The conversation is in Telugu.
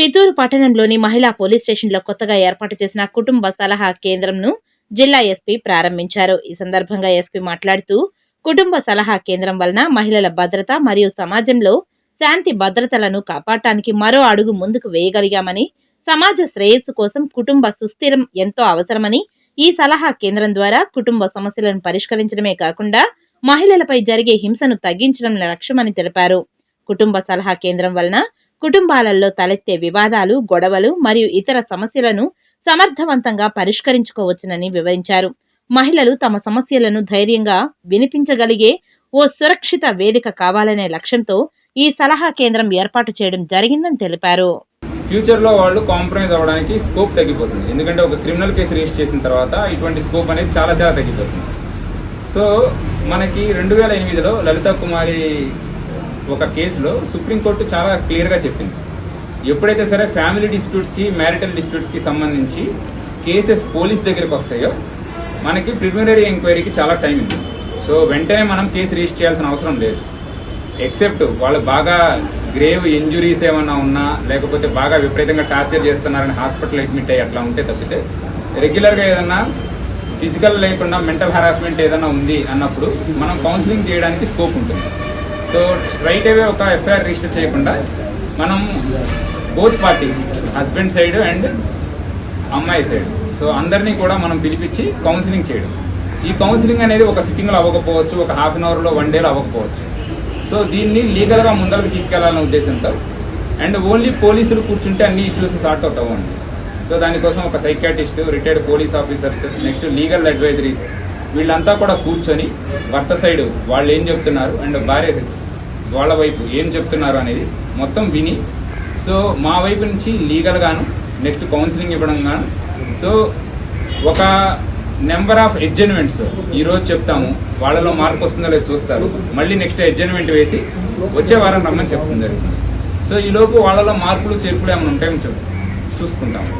చిత్తూరు పట్టణంలోని మహిళా పోలీస్ స్టేషన్లో కొత్తగా ఏర్పాటు చేసిన కుటుంబ సలహా కేంద్రంను జిల్లా ఎస్పీ ప్రారంభించారు. ఈ సందర్భంగా ఎస్పీ మాట్లాడుతూ కుటుంబ సలహా కేంద్రం వలన మహిళల భద్రత మరియు సమాజంలో శాంతి భద్రతలను కాపాడటానికి మరో అడుగు ముందుకు వేయగలిగామని సమాజ శ్రేయస్సు కోసం కుటుంబ సుస్థిరం ఎంతో అవసరమని ఈ సలహా కేంద్రం ద్వారా కుటుంబ సమస్యలను పరిష్కరించడమే కాకుండా మహిళలపై జరిగే హింసను తగ్గించడం లక్ష్యమని తెలిపారు. కుటుంబ సలహా కేంద్రం వలన కుటుంబాలలో తలెత్తే వివాదాలు గొడవలు మరియు ఇతర సమస్యలను సమర్థవంతంగా పరిష్కరించుకోవచ్చునని వివరించారు. మహిళలు తమ సమస్యలను ధైర్యంగా వినిపించగలిగే ఓ సురక్షిత వేదిక కావాలనే లక్ష్యంతో ఈ సలహా కేంద్రం ఏర్పాటు చేయడం జరిగిందని తెలిపారు. ఫ్యూచర్లో వాళ్ళు కాంప్రమైజ్ అవ్వడానికి స్కోప్ తగ్గిపోతుంది. ఎందుకంటే ఒక క్రిమినల్ కేసు రిజిస్టర్ చేసిన తర్వాత ఇటువంటి స్కోప్ అనేది చాలా చాలా తగ్గిపోతుంది. సో మనకి రెండు వేల ఎనిమిదిలో లలిత కుమారి ఒక కేసులో సుప్రీంకోర్టు చాలా క్లియర్గా చెప్పింది. ఎప్పుడైతే సరే ఫ్యామిలీ డిస్ప్యూట్స్కి మ్యారిటల్ డిస్ప్యూట్స్కి సంబంధించి కేసెస్ పోలీస్ దగ్గరికి వస్తాయో మనకి ప్రిలిమినరీ ఎంక్వైరీకి చాలా టైం ఉంది. సో వెంటనే మనం కేసు రిజిస్టర్ చేయాల్సిన అవసరం లేదు. ఎక్సెప్ట్ వాళ్ళు బాగా గ్రేవ్ ఇంజురీస్ ఏమైనా ఉన్నా లేకపోతే బాగా విపరీతంగా టార్చర్ చేస్తున్నారని హాస్పిటల్ అడ్మిట్ అయ్యి అట్లా ఉంటే తప్పితే రెగ్యులర్గా ఏదన్నా ఫిజికల్ లేకుండా మెంటల్ హరాస్మెంట్ ఏదైనా ఉంది అన్నప్పుడు మనం కౌన్సిలింగ్ చేయడానికి స్కోప్ ఉంటుంది. సో రైట్ అవే ఒక ఎఫ్ఐఆర్ రిజిస్టర్ చేయకుండా మనం both parties husband side and అమ్మాయి సైడ్ సో అందరినీ కూడా మనం పిలిపించి కౌన్సిలింగ్ చేయడం. ఈ కౌన్సిలింగ్ అనేది ఒక సిట్టింగ్లో అవ్వకపోవచ్చు ఒక హాఫ్ అన్ అవర్లో వన్ డేలో అవ్వకపోవచ్చు. సో దీన్ని లీగల్గా ముందరకు తీసుకెళ్ళాలనే ఉద్దేశంతో అండ్ ఓన్లీ పోలీసులు కూర్చుంటే అన్ని ఇష్యూస్ సార్ట్ అవుట్ అవ్వండి. సో దానికోసం ఒక psychiatrist retired police officers next legal advisories వీళ్ళంతా కూడా కూర్చొని భర్త సైడ్ వాళ్ళు ఏం చెప్తున్నారు అండ్ భార్య వాళ్ళ వైపు ఏం చెప్తున్నారు అనేది మొత్తం విని సో మా వైపు నుంచి లీగల్ గాను నెక్స్ట్ కౌన్సిలింగ్ ఇవ్వడం గాను సో ఒక నెంబర్ ఆఫ్ ఎడ్జన్మెంట్స్ ఈరోజు చెప్తాము. వాళ్ళలో మార్పు వస్తుందో లేదో చూస్తారు. మళ్ళీ నెక్స్ట్ ఎడ్జన్మెంట్ వేసి వచ్చే వారం రమ్మని చెప్పడం జరుగుతుంది సో ఈలోపు వాళ్ళలో మార్పులు చేర్పులు ఏమైనా ఉంటాయని చూసుకుంటాము.